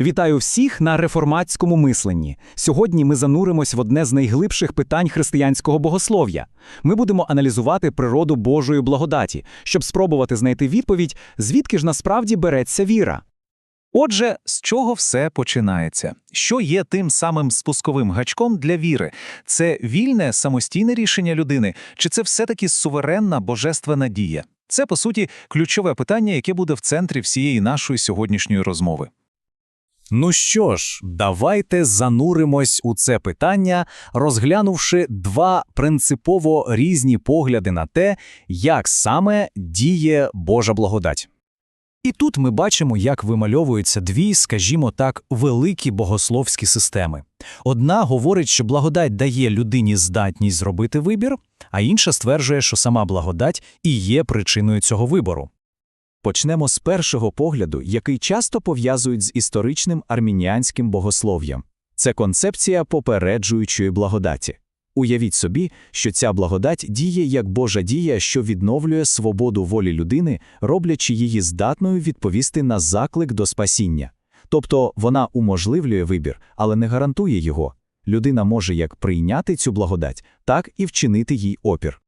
Вітаю всіх на реформатському мисленні. Сьогодні ми зануримось в одне з найглибших питань християнського богослов'я. Ми будемо аналізувати природу Божої благодаті, щоб спробувати знайти відповідь, звідки ж насправді береться віра. Отже, з чого все починається? Що є тим самим спусковим гачком для віри? Це вільне самостійне рішення людини, чи це все-таки суверенна божественна дія? Це, по суті, ключове питання, яке буде в центрі всієї нашої сьогоднішньої розмови. Ну що ж, давайте зануримось у це питання, розглянувши два принципово різні погляди на те, як саме діє Божа благодать. І тут ми бачимо, як вимальовуються дві, скажімо так, великі богословські системи. Одна говорить, що благодать дає людині здатність зробити вибір, а інша стверджує, що сама благодать і є причиною цього вибору. Почнемо з першого погляду, який часто пов'язують з історичним армініанським богослов'ям. Це концепція попереджуючої благодаті. Уявіть собі, що ця благодать діє як Божа дія, що відновлює свободу волі людини, роблячи її здатною відповісти на заклик до спасіння. Тобто вона уможливлює вибір, але не гарантує його. Людина може як прийняти цю благодать, так і вчинити їй опір.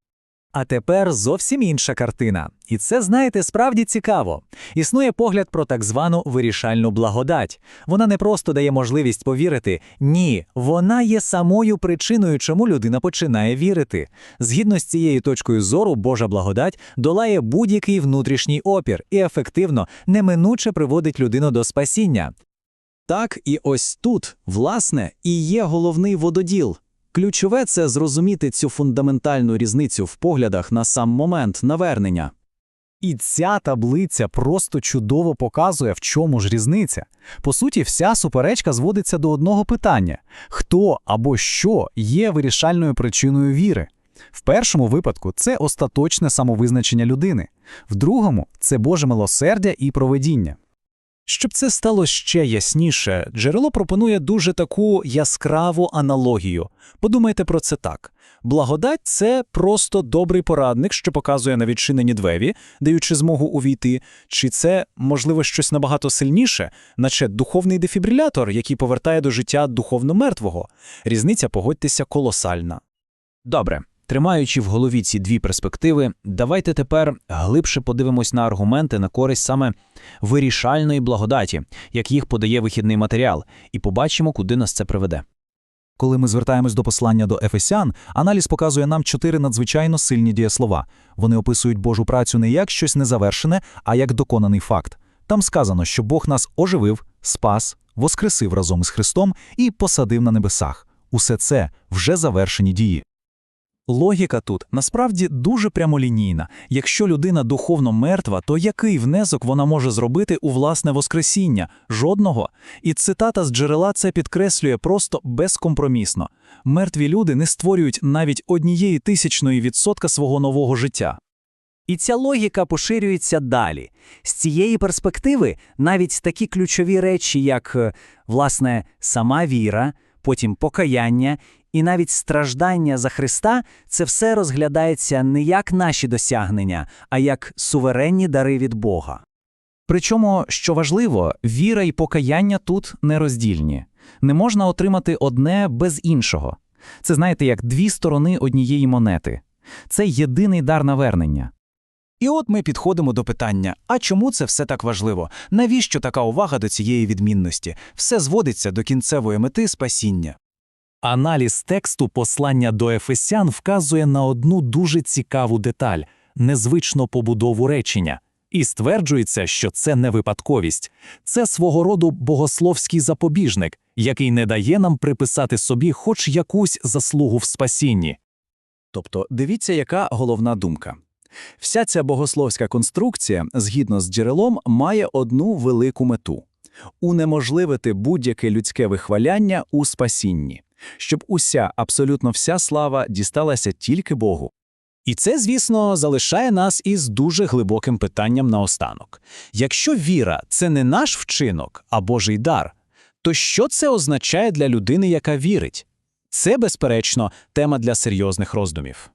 А тепер зовсім інша картина. І це, знаєте, справді цікаво. Існує погляд про так звану вирішальну благодать. Вона не просто дає можливість повірити, ні, вона є самою причиною, чому людина починає вірити. Згідно з цією точкою зору, Божа благодать долає будь-який внутрішній опір і ефективно, неминуче приводить людину до спасіння. Так і ось тут, власне, і є головний вододіл. Ключове це зрозуміти цю фундаментальну різницю в поглядах на сам момент навернення. І ця таблиця просто чудово показує, в чому ж різниця. По суті, вся суперечка зводиться до одного питання: хто або що є вирішальною причиною віри? В першому випадку це остаточне самовизначення людини, в другому це Боже милосердя і проведіння. Щоб це стало ще ясніше, джерело пропонує дуже таку яскраву аналогію. Подумайте про це так: благодать це просто добрий порадник, що показує на відчинені двері, даючи змогу увійти, чи це, можливо, щось набагато сильніше, наче духовний дефібрилятор, який повертає до життя духовно мертвого. Різниця, погодьтеся, колосальна. Добре, тримаючи в голові ці дві перспективи, давайте тепер глибше подивимось на аргументи на користь саме вирішальної благодаті, як їх подає вихідний матеріал, і побачимо, куди нас це приведе. Коли ми звертаємось до послання до Ефесян, аналіз показує нам чотири надзвичайно сильні дієслова. Вони описують Божу працю не як щось незавершене, а як доконаний факт. Там сказано, що Бог нас оживив, спас, воскресив разом із Христом і посадив на небесах. Усе це вже завершені дії. Логіка тут насправді дуже прямолінійна. Якщо людина духовно мертва, то який внесок вона може зробити у власне воскресіння? Жодного. І цитата з джерела це підкреслює просто безкомпромісно. Мертві люди не створюють навіть однієї тисячної відсотка свого нового життя. І ця логіка поширюється далі. З цієї перспективи навіть такі ключові речі, як, е, власне, сама віра, потім покаяння і навіть страждання за Христа, це все розглядається не як наші досягнення, а як суверенні дари від Бога. Причому, що важливо, віра і покаяння тут нероздільні. Не можна отримати одне без іншого. Це знаєте, як дві сторони однієї монети. Це єдиний дар навернення. І от ми підходимо до питання: а чому це все так важливо? Навіщо така увага до цієї відмінності? Все зводиться до кінцевої мети спасіння. Аналіз тексту послання до Ефесян вказує на одну дуже цікаву деталь незвичну побудову речення. І стверджується, що це не випадковість, це свого роду богословський запобіжник, який не дає нам приписати собі хоч якусь заслугу в спасінні. Тобто, дивіться, яка головна думка. Вся ця богословська конструкція, згідно з джерелом, має одну велику мету унеможливити будь-яке людське вихваляння у спасінні, щоб уся, абсолютно вся слава дісталася тільки Богу. І це, звісно, залишає нас із дуже глибоким питанням наостанок. Якщо віра це не наш вчинок, а Божий дар, то що це означає для людини, яка вірить? Це, безперечно, тема для серйозних роздумів.